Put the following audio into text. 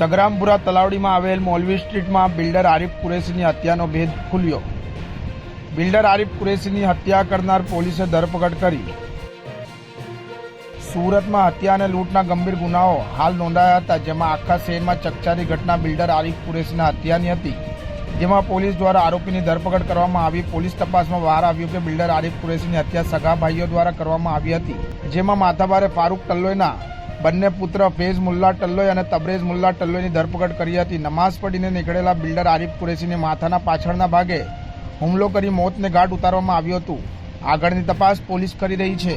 સગરામપુરા તલાવડીમાં આવેલ મોલવી સ્ટ્રીટમાં બિલ્ડર આરિફ કુરેશીની હત્યાનો ભેદ ખુલ્યો. બિલ્ડર આરિફ કુરેશીની હત્યા કરનાર પોલીસે ધરપકડ કરી. સુરતમાં હત્યા અને લૂંટના ગંભીર ગુનાઓ હાલ નોંધાયા હતા, જેમાં આખા શહેરમાં ચકચારી ઘટના બિલ્ડર આરિફ કુરેશીના હત્યાની હતી, જેમાં પોલીસ દ્વારા આરોપીની ધરપકડ કરવામાં આવી. પોલીસ તપાસમાં બહાર આવ્યું કે બિલ્ડર આરિફ કુરેશીની હત્યા સગા ભાઈઓ દ્વારા કરવામાં આવી હતી, જેમાં માથાભારે ફારૂક ટલ્લોયના બંને પુત્ર ફેઝ મુલ્લા ટલ્લોય અને તબરેઝ મુલ્લા ટલ્લોયની ધરપકડ કરી હતી. નમાઝ પડીને નીકળેલા બિલ્ડર આરિફ કુરેશીને માથાના પાછળના ભાગે હુમલો કરી મોતને ઘાટ ઉતારવામાં આવ્યું હતું. આગળની તપાસ પોલીસ કરી રહી છે.